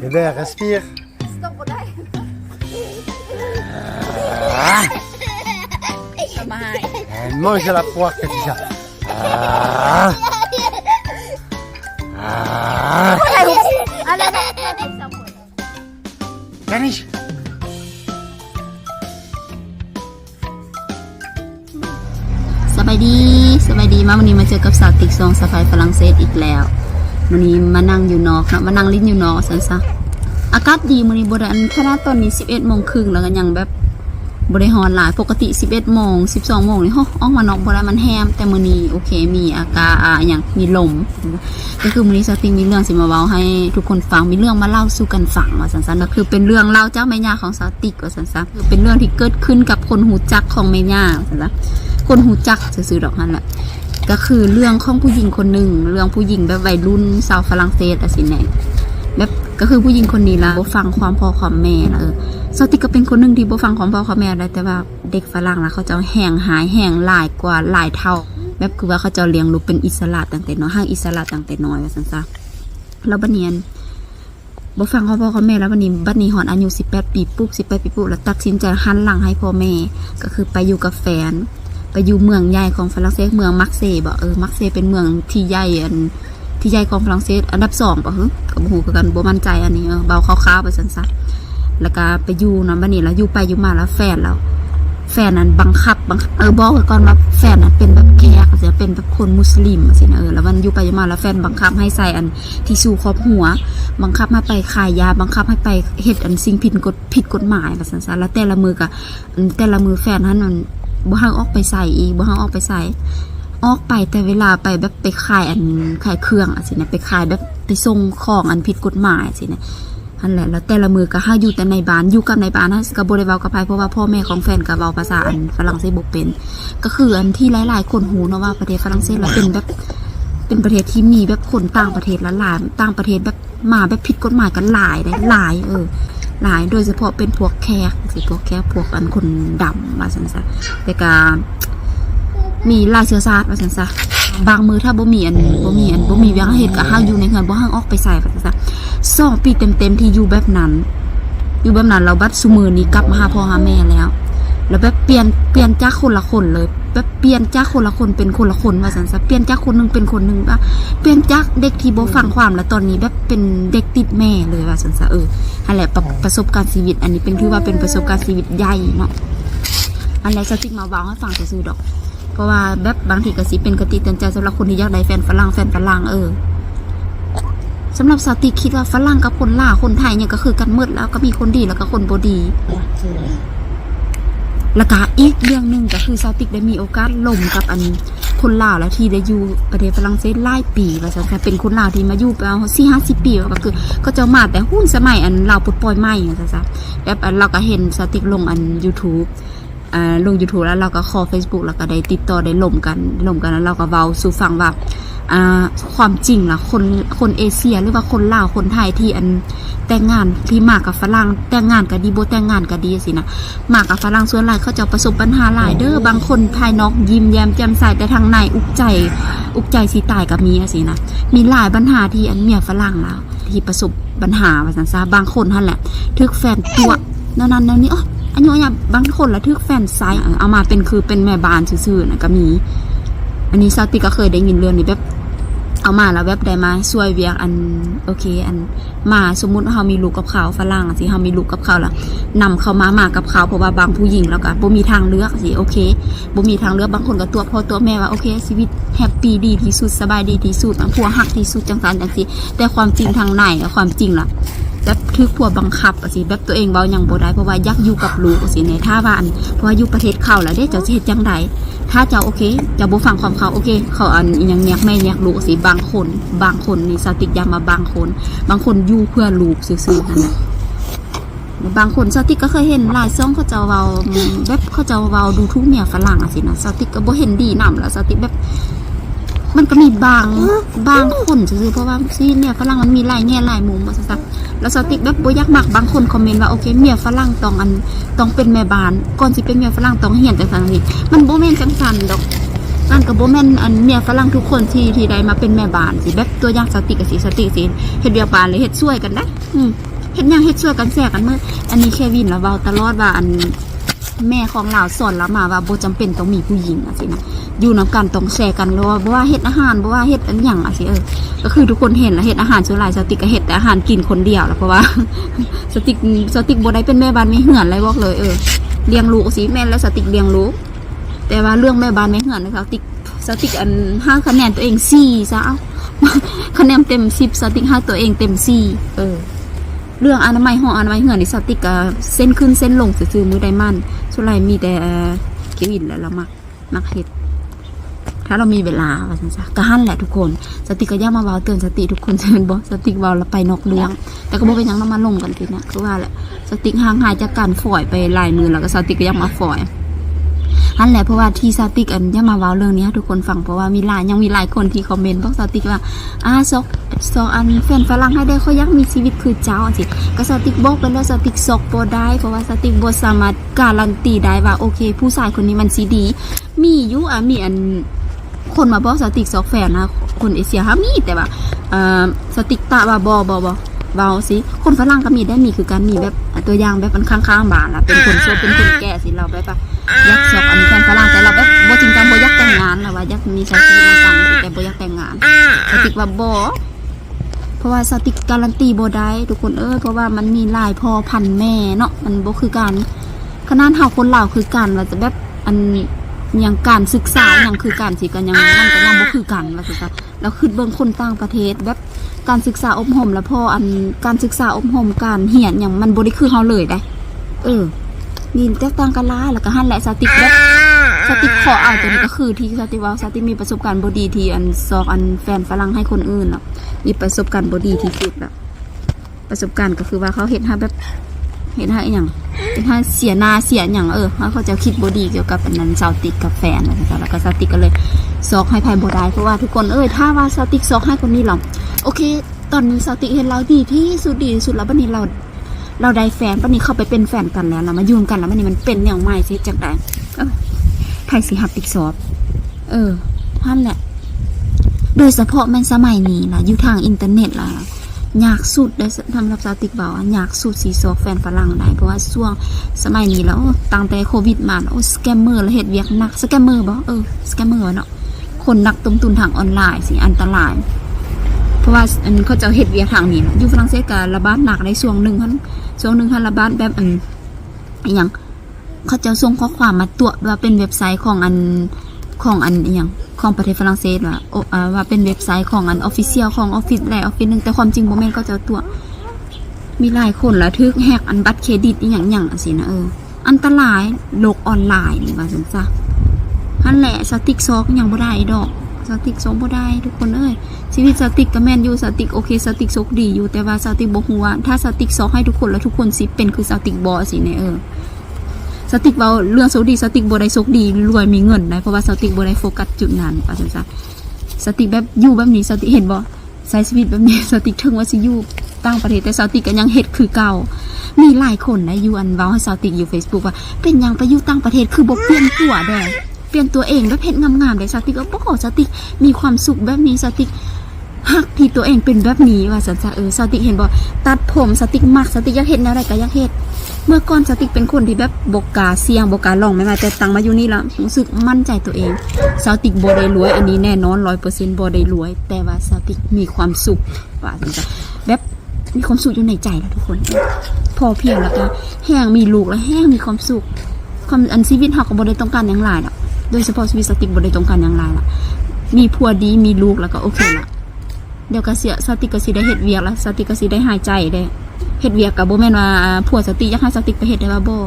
Bébé, respire. Stop บ่ได้ Ah, สบาย elle mange la poire, Khadija. Ah. Ah. อ ดีมากวันนี้มาเจอกับสาวติ๊กซองสะพายฝรั่งเศสอีกแล้ววันนี้มานั่งอยู่นอกเนาะมานั่งลิ้นอยู่นอกสันซะอากาศดีวันนี้บริเวณขนาดตอนนี้ 11โมงครึ่งแล้วก็ยังแบบบริหารหลายปกติ 11โมง12โมงนี่โหออกมานอกบ่ได้มันแฮมแต่มื้อนี้โอเคมีอากาศอ่าอย่างมีลม ก็คือมื้อนี้สติมีเรื่องสิมาเว้าให้ทุกคนฟังมีเรื่องมาเล่าสู่กันฟังว่าสันซะก็คือเป็นเรื่องเล่าเจ้าแม่ย่าของสาวติกว่าสันซะคือเป็นเรื่องที่เกิดขึ้นกับคนหูจักของแม่ย่าสันซะคนหูจักซื่อๆดอกนั่นแหละ ก็คือเรื่องของผู้หญิงคนหนึ่งเรื่องผู้หญิงแบบวัยรุ่นชาวฝรั่งเศสอะสิแน่แบบก็คือผู้หญิงคนนี้ละบ่ฟังความพ่อความแม่ละเออสติก็เป็นคนหนึ่งที่บ่ฟังความพ่อความแม่ได้แต่ว่าเด็กฝรั่งละเขาจะแห่งหายแห่งหลายกว่าหลายเท่า แบบคือว่าเขาจะเลี้ยงลูกเป็นอิสระตั้งแต่น้อยห้างอิสระตั้งแต่น้อยว่าซั่นซะแล้วบัดเนียนบ่ฟังความพ่อความแม่แล้วบัดนี้บัดนี้หอนอายุ18 ปีปุ๊บ18 ปีปุ๊บแล้วตัดสินใจหันหลังให้พ่อแม่ ก็คือไปอยู่กับแฟน ไปอยู่เมืองใหญ่ของฝรั่งเศสเมืองมักเซบอกเออมักเซเป็นเมืองที่ใหญ่อันที่ใหญ่ของฝรั่งเศส อันดับสองปะฮึกับหูคือกันบ่มั่นใจอันนี้เออเบาคร่าวๆไปสันซะแล้วก็ไปอยู่นะบัดนี้แล้วอยู่ไปอยู่มาแล้วแฟนแล้วแฟนนั้นบังคับบังเออบอกก่อนว่าแฟนนั้นเป็นแบบแขกอาจจะเป็นแบบคนมุสลิมสินะเออแล้วมันอยู่ไปอยู่มาแล้วแฟนบังคับให้ใส่อันที่สู่ครอบหัว บังคับให้ไปขายยาบังคับให้ไปเฮ็ดอันสิ่งผิดกฎผิดกฎหมายว่าซั่นซะแล้วแต่ละมือกันแต่ละมือแฟนนั้นมัน บ่ฮังออกไปใส่อีกบ่ฮังออกไปใส่ออกไปแต่เวลาไปแบบไปขายอันขายเครื่องอะสินะไปขายแบบไปส่งของอันผิดกฎหมายสินะอันแหละแล้วแต่ละมือก็ห้าอยู่แต่ในบ้านอยู่กับในบ้านนะก็บ่ได้เว้ากับไผเพราะว่าพ่อแม่ของแฟนก็เว้าภาษาอันฝรั่งเศสบ่เป็น ก็คืออันที่หลายๆคนหูเนาะว่าประเทศฝรั่งเศสแล้วเป็นแบบเป็นประเทศที่มีแบบคนต่างประเทศละหลายต่างประเทศแบบมาแบบผิดกฎหมายกันหลายได้หลายเออ หลายโดยเฉพาะเป็นพวกแขกสิพวกแขกพวกอันคนดำว่าซั่นซะแต่ก็มีลายเชื้อชาติว่าซั่นซะบางมือถ้าบ่มีอันบ่มีอันบ่มีเวียงเฮ็ดก็ห้างอยู่ในเฮือนบ่ห้างออกไปใส่ว่าซั่นซะสองปีเต็มๆที่อยู่แบบนั้น อยู่แบบนั้นเราบัดซุมือนี้กลับมาหาพ่อหาแม่แล้ว แล้วแบบเปลี่ยนเปลี่ยนจากคนละคนเลย แบบเปลี่ยนจากคนละคนเป็นคนละคนว่าซั่นซะเปลี่ยนจากคนหนึงเป็นคนหนึงว่าเปลี่ยนจากเด็กที่บ่ฟังความแล้วตอนนี้แบบเป็นเด็กติดแม่เลยว่าซั่นซะเออนั่นแหละประประสบการณ์ชีวิต อันนี้เป็นถือว่าเป็นประสบการณ์ชีวิตใหญ่เนาะอันไหนสติ๊กมาวางให้ฟังซื่อๆดอก เพราะว่าแบบบางทีก็สิเป็นกติเตือนใจสำหรับคนที่อยากได้แฟนฝรั่งแฟนฝรั่งเออสำหรับสติกคิดว่าฝรั่งกับคนลาวคนไทยเนี่ยก็คือกันหมืดแล้วก็มีคนดีแล้วก็คนบ่ดี แล้วก็อีกเรื่องหนึ่งก็คือซาติกได้มีโอกาสลมกับอันคนลาวและที่ได้อยู่ประเทศฝรั่งเศสหลายปีว่าซั่นค่ะเป็นคนลาวที่มาอยู่ประมาณสี่ห้าสิบปีก็คือก็จะมาแต่หุ้นสมัยอันลาวปลดปล่อยใหม่ว่าซั่นซะแบบอันเราก็เห็นซาติกลงอัน YouTube อ่าลง YouTube แล้วเราก็ขอ Facebook แล้วก็ได้ติดต่อได้ลมกันลมกันแล้วเราก็เว้าสู่ฟังว่าอ่าความจริงล่ะคนคนเอเชียหรือว่าคนลาวคนไทยที่อันแต่งงานที่มากับฝรั่งแต่งงานก็ดีบ่แต่งงานก็ดีสินะมากับฝรั่งส่วนหลายเขาจะประสบปัญหาหลายเด้อบางคนภายนอกยิ้มแย้มแจ่มใสแต่ทางในอุกใจ อุกใจสิตายกับเมียสินะมีหลายปัญหาที่อันเมียฝรั่งแล้วที่ประสบปัญหาว่าสันซาบางคนท่านแหละ ทึกแฟนตัวนั่นนั่นนั่นนี่อ๋อ อันนี้เนี่ยบางคนละทึกแฟนไซ้ายเอามาเป็นคือเป็นแม่บ้านซื่อๆนะก็มี อันนี้ซาติก็เคยได้ยินเรื่องนี้แบบเอามาแล้วแบบได้มาช่วยเวียกอันโอเค อันมาสมมุติว่าเฮามีลูกกับเขาฝรั่งสิเฮามีลูกกับเขาล่ะนำเขามามากับเขาเพราะว่าบางผู้หญิงแล้วก็บ่มีทางเลือกสิโอเคบ่มีทางเลือกบางคนก็ตัวพ่อตัวแม่ว่าโอเคชีวิตแฮปปี้ดีที่สุดสบายดีที่สุดผัวหักที่สุดจังซั่นจังซี่แต่ความจริงทางในความจริงล่ะ แบบทึกพวกบังคับสิแบบตัวเองเว้ายังบ่ได้เพราะว่ายากอยู่กับลูกสิในท่าว่าอันเพราะว่าอยู่ประเทศเขาแล้วเด้เจ้าสิเฮ็ดจังไดถ้าเจ้าโอเคเจะบ่ฟังความเขาโอเค เขาอันยังแยกแม่แยกลูกสิบางคน บางคนนี่สติกยามาบางคน บางคนอยู่เพื่อลูกซื่อๆนั่นน่ะบางคนสติกก็เคยเห็นลายซ่องเขาเจะเวาแบบเขาเจะเวาดูทุกเมียฝรั่งอะสินะสติกก็บ่เห็นดีนํแล้วสติกแบบ มันก็มีบางบางคนซื่อเพราะว่าซีเนี่ยฝรั่งมันมีลายแง่หลายมุมว่าซั่นซะ แล้วสติกแบบบ่อยากมักบางคนคอมเมนต์ว่าโอเคเมียฝรั่งต้องอันต้องเป็นแม่บ้านก่อนสิเป็นเมียฝรั่งต้องเหียนจังซั่นนี่มันบ่แม่นจังซั่นดอกนั่นก็บ่แม่นอันเมียฝรั่งทุกคนที่ที่ใดมาเป็นแม่บ้านสิแบบตัวอย่างสติกกับสิสติสิเฮ็ดเวียกบ้านเลยเฮ็ดช่วยกันได้อืมเฮ็ดหยังเฮ็ดช่วยกันแทรกกันเมื่ออันนี้แค่วินแล้วเว้าตลอดว่าอัน แม่ของเราสอนเรามาว่าโบ่จำเป็นต้องมีผู้หญิงอะสินะอยู่นํกันต้องแชร์กันแล้วว่าว่าเฮ็ดอาหารบว่าเฮ็ดอันหยังอะสิเออก็คือทุกคนเห็นแล้วเฮ็ดอาหารส่วนหลายสติกก็เฮ็ดแต่อาหารกินคนเดียวแล้วเพราะว่าสติกสติกโบได้เป็นแม่บ้านไม่เหือนเลยบอกเลยเออเลี้ยงลูกสิแม่แล้วสติกเลี้ยงลูกแต่ว่าเรื่องแม่บ้านไม่เหือนนะคะสติกสติกอันห้าคะแนนตัวเอง4ซะเอาคะแนนเต็ม10สติกห้าตัวเองเต็ม4เออ เรื่องอนามัยห้องอนามัยเหือนนี่สติกะเส้นขึ้นเส้นลงซื่อมือได้มันส่วนหลายมีแต่เกวินแล้วเรามักมักเห็ดถ้าเรามีเวลาว่าสันซะก็หั่นแหละทุกคน สติก็ย่ามาเบาเตือนสติทุกคนเชิญบอสติเบาแล้วไปนอกเรื่อง แต่ก็บอกเป็นยังเรามาลงกันทีนะคือว่าแหละสติห่างหายจากการฝอยไปหลายมือแล้วก็สติก็ยังมาฝอย นั่นแหละเพราะว่าที่สติกอันย่ามาเว้าเรื่องนี้ให้ทุกคนฟังเพราะว่ามีหลายยังมีหลายคนที่คอมเมนต์บอกสติกว่าอ่าซอกซอกอันแฟนฝรั่งให้ได้เขาอยากมีชีวิตคือเจ้าสิก็สติกบอกไปแล้วสติกซอกบ่ได้เพราะว่าสติกบ่สามารถการันตีได้ว่าโอเค ผู้ชายคนนี้มันสิดี มีอยู่อะมีอันคนมาบอกสติกซอกแฟนนะคนเอเชียฮะมีแต่ว่าเอ่อสติกตาบอบอบอ เบาสิคนฝรั่งก็มีได้มีคือการมีแบบตัวอย่างแบบมันข้างๆบ้านล่ะเป็นคนโซเป็นคนแก่สิเราแบบว่ายักซอกอันนี้แฟนฝรั่งแต่เราแบบบ่จริงจังบ่อยากแต่งงานนะว่าอยากมีใช้ชีวิตมากันแต่บ่อยากแต่งงานสติกว่าบ่เพราะว่าสติกการันตีบ่ได้ทุกคนเอ้ยเพราะว่ามันมีหลายพ่อพันธุ์แม่เนาะมันบ่คือกันขนาดเฮาคนลาวคือกันว่าจะแบบอันอย่างการศึกษาอย่างคือการสิกันยังมันก็ยังบ่คือกันว่าสิคะ แล้วคือเบิ่งคนต่างประเทศแบบการศึกษาอบรมแล้วพออันการศึกษาอบรมการเรียนอย่างมันบ่ได้คือเฮาเลยได้เออนี่แตกต่างกันหลายแล้วก็หั่นแหละสติกแบบสติกขอเอาตัวนี้ก็คือที่สติว่าสติมีประสบการณ์บ่ดีที่อันซอกอันแฟนฝรั่งให้คนอื่นเนาะมีประสบการณ์บ่ดีที่สุดแบบประสบการณ์ก็คือว่าเขาเฮ็ดให้แบบ เห็นให้อย่างเห็นให้เสียหน้าเสียอย่างเออเขาจะคิดบดีเกี่ยวกับอันนั้นสาวติกกับแฟนอะไรแบบแล้วก็สาวติกก็เลยซอกให้ภายบได้เพราะว่าทุกคนเอ้ยถ้าว่าสาวติกซอกให้คนนี้หรอโอเค ตอนนี้สาวติกเห็นเราดีที่สุดดีที่สุดแล้วบันนี้เรา เราได้แฟนบันนี้เข้าไปเป็นแฟนกันแล้วเรามายุ่งกันแล้วบันนี้มันเป็นอย่างไม่สิจากใดไทยสิหับติกซอบเออนั่นแหละ โดยเฉพาะแม่นสมัยนี้ล่ะอยู่ทางอินเทอร์เน็ตล่ะ อยากสุดได้สำรับสาวติกบอกว่าอยากสุดสีซอกแฟนฝรั่งได้เพราะว่าช่วงสมัยนี้แล้วตั้งแต่โควิดมาโอ้สแกมเมอร์แล้วเฮ็ดเวียกหนักสแกมเมอร์บ่เออสแกมเมอร์เนาะคนนักต้มตุนทางออนไลน์สิอันตราย เพราะว่าอันเขาจะเฮ็ดเวียกทางนี้นะอยู่ฝรั่งเศสก็ระบาดหนักในช่วงหนึ่งคันช่วงหนึ่งคันระบาดแบบอันอหยังเขาจะส่งข้อความมาตัวว่าเป็นเว็บไซต์ของอัน ของอันอหยังของประเทศฝรั่งเศสว่าโออ่าว่าเป็นเว็บไซต์ของอันออฟฟิเชียลของออฟฟิศใดออฟฟิศหนึงแต่ความจริงบ่แม่นก็เจะตัว มีหลายคนละทึกแฮกอันบัตรเครดิตอหย่างอย่างสินะเอออันตรายโลกออนไลน์นี่ว่าจังซะนั่นแหละสติกซอกยังบ่ได้ดอกสติกซอกบ่ได้ทุกคนเอ้ยชีวิตสติกก็แม่นอยู่สติกโอเคสติกซอกดีอยู่แต่ว่าสติกบ่ฮู้ว่าถ้าสติกซอกให้ทุกคนแล้วทุกคนสิเป็นคือสติกบ่สิเนี่ยเออ สติกเว้าเรื่องโซดีสติกบ่ได้ซกดีรวยมีเงินได้เพราะว่าสติกบ่ได้โฟกัสจุดนั้นว่าจังซะสติกแบบอยู่แบบนี้สติกเห็นบ่ใช้ชีวิตแบบนี้สติกถึงว่าสิอยู่ต่างประเทศแต่ซาวติกก็ยังเฮ็ดคือเก่า มีหลายคนนะอยู่อันเว้าให้ซาวติกอยู่ Facebook ว่า เป็นยังไปอยู่ต่างประเทศคือบ่เปลี่ยนตัวแด้เปลี่ยนตัวเองแล้วเฮ็ดงามๆได้ซาวติกก็บ่ซาวติกมีความสุขแบบนี้ซาวติกฮักที่ตัวเองเป็นแบบนี้ว่าสันจะเออซาวติกเห็นบ่ตัดผมซาวติกมักซาวติกอยากเฮ็ดแนวใดก็อยากเฮ็ด เมื่อก่อนซาติกเป็นคนที่แบบบ่กาเสี่ยงบ่กาลองแม่นว่าแต่ตังมาอยู่นี่แล้วรู้สึกมั่นใจตัวเองซาติกบได้รวย อันนี้แน่นอน100%บ่ได้รวย แต่ว่าซาติกมีความสุขว่าจะแบบมีความสุขอยู่ในใจแล้วทุกคน พอเพียงแล้วก็แห้งมีลูกแล้วแห้งมีความสุขความอันชีวิตเฮาก็บได้ต้องการอย่างหลายดอกโดยเฉพาะชีวิตสติกบได้ต้องการอย่างหลายละมีผัวดีมีลูกแล้วก็โอเคละเดี๋ยวก็เสียสติกก็สิได้เฮ็ดเวียกแล้วสติกก็สิได้หายใจได้ เฮ็ดเวียกก็บ่แมนว่าผัวสติอยากให้สติกไปเฮ็ดได้ว่าบ่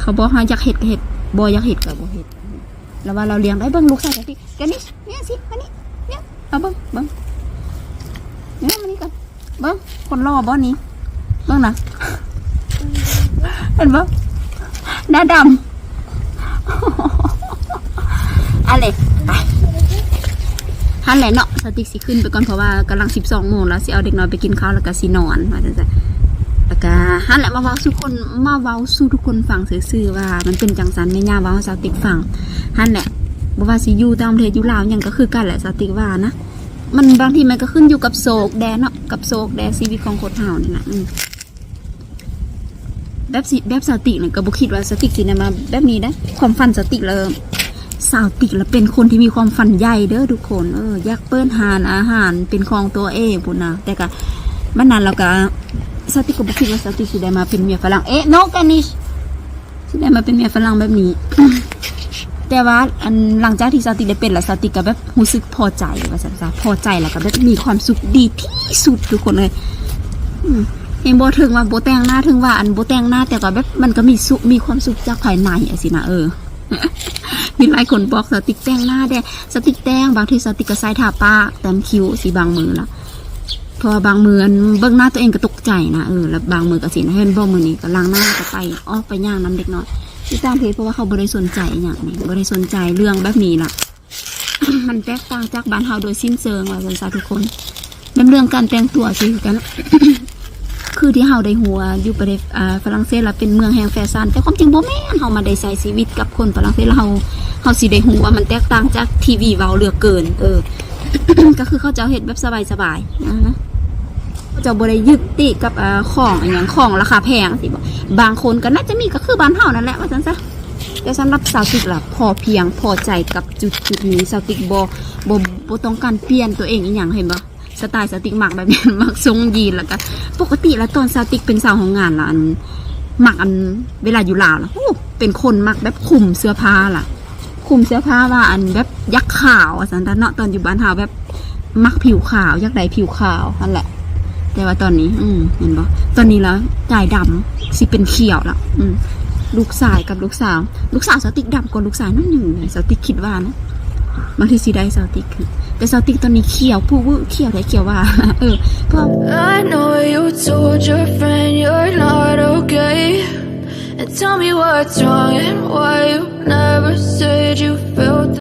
เขาบอกให้อยากเฮ็ดก็เฮ็ดโบอยากเฮ็ดก็บ่เฮ็ดแล้วว่าเราเลี้ยงได้เบิ่งลูกชายสติกกันนี่เนี่ยสิมานี่เนี่ยเอาเบิ่งเบิ่งเนี่ยมานี่ก่อนเบิ้งคนรอบ่นี้เบิ้งนะเห็นบ่หน้าดำอะไรไป หฮันแหละเนาะสติกสิขึ้นไปก่อนเพราะว่ากำลัง12โมงแล้วสิเอาเด็กน้อยไปกินข้าวแล้วก็สินอนว่าจังซั่นแล้วก็ฮันแหละมาเว้าสู่คนมาเว้าสู่ทุกคนฟังซื่อๆว่า มันเป็นจังซันแม่ย่าเว้าให้สติกฟังฮันแหละบ่ว่าสิอยู่ตางประเทศอยู่ลาวหยังก็คือกันแหละสาติกว่านะมันบางทีมันก็ขึ้นอยู่กับโศกแดนเนาะกับโศกแดนชีวิตของคนเฮานี่นะแบบสิแบบสติเนี่ยก็บ่คิดว่าสติสินะมาแบบนี้นะความฝันสติเลย สาวติกแล้วเป็นคนที่มีความฝันใหญ่เด้อทุกคนเอออยากเปิ้นหานอาหารเป็นของตัวเองพุ่นนะแต่ก็มันนั้นเราก็สติกก็บ่คิดว่าสติสิได้มาเป็นเมียฝรั่งเอ๊ะ no Ganish สิได้มาเป็นเมียฝรั่งแบบนี้ แต่ว่าอันหลังจากที่สติได้เป็นแล้วสติก็แบบรู้สึกพอใจว่าสันซะพอใจแล้วก็แบบมีความสุขดีที่สุดทุกคนเลยเห็นบ่ถึงว่าโบแต่งหน้าถึงว่าอันโบแต่งหน้าแต่ก็แบบมันก็มีสุขมีความสุขจากภายในอะสินะเออ มีหลายคนบอกสติกแต่งหน้าได้สติกแต่งบางทีสติกก็ใส่ทาปากเต็มคิ้วสีบางมือละเพราะบางมือนเบื้องหน้าตัวเองก็ตกใจนะเออแล้วบางมือก็สินะเห็นบ่มือนี้ก็ล้างหน้าก็ไปออกไปย่างน้ำเด็กน้อยที่ตามเพจเพราะว่าเขาบริสนใจอย่างนี้บริสนใจเรื่องแบบนี้ล่ะ มันแตกต่างจากบ้านเฮาโดยสิ้นเชิงว่าสันซาทุกคนเป็นเรื่องการแต่งตัวสิกันคือที่เฮาได้หัวอยู่ประเทศฝรั่งเศสแล้วเป็นเมืองแห่งแฟชั่นแต่ความจริงบ่แม่นเฮามาได้ใช้ชีวิตกับคนฝรั่งเศสเฮา เฮาสิได้ฮู้ว่ามันแตกต่างจากทีวีเว้าเหลือเกิน เออ ก็คือเขาจะเฮ็ดแบบสบายๆนะจะบริยึดติดกับอของอย่างของราคาแพงสิบบางคนก็น่าจะมีก็คือบ้านเฮานั่นแหละว่าจังซะแต่สำหรับสาวติกล่ะพอเพียงพอใจกับจุดจุดนี้สาวติกบ่บ่บ่ต้องการเปลี่ยนตัวเองอีหยังเห็นบ่สไตล์สาวติกหมักแบบนี้หมักทรงยีนแล้วก็ปกติแล้วตอนสาวติกเป็นสาวของงานล่ะอันมักอันเวลาอยู่ลาวล่ะเป็นคนหมักแบบคุมเสื้อผ้าล่ะ คุมเสื้อผ้าว่าอันแบบยักษ์ขาวอะสันตเนาะตอนอยู่บ้านเฮาแบบมักผิวขาวยากได้ผิวขาวนั่นแหละ แต่ว่าตอนนี้ อืมเห็นปะตอนนี้แล้วจ่ายดำสิเป็นเขียวและอืมลูกสายกับลูกสาว ลูกสาวสติกดำกว่าลูกสาวนั่นหนึ่งเลยสติกคิดว่านะบางทีสิได้สติกคือแต่สติกตอนนี้เขียวผู้วื้เขียวได้เขียวว่า เออเพราะ I know you told your friend you're not okay. And tell me what's wrong and why you never said you felt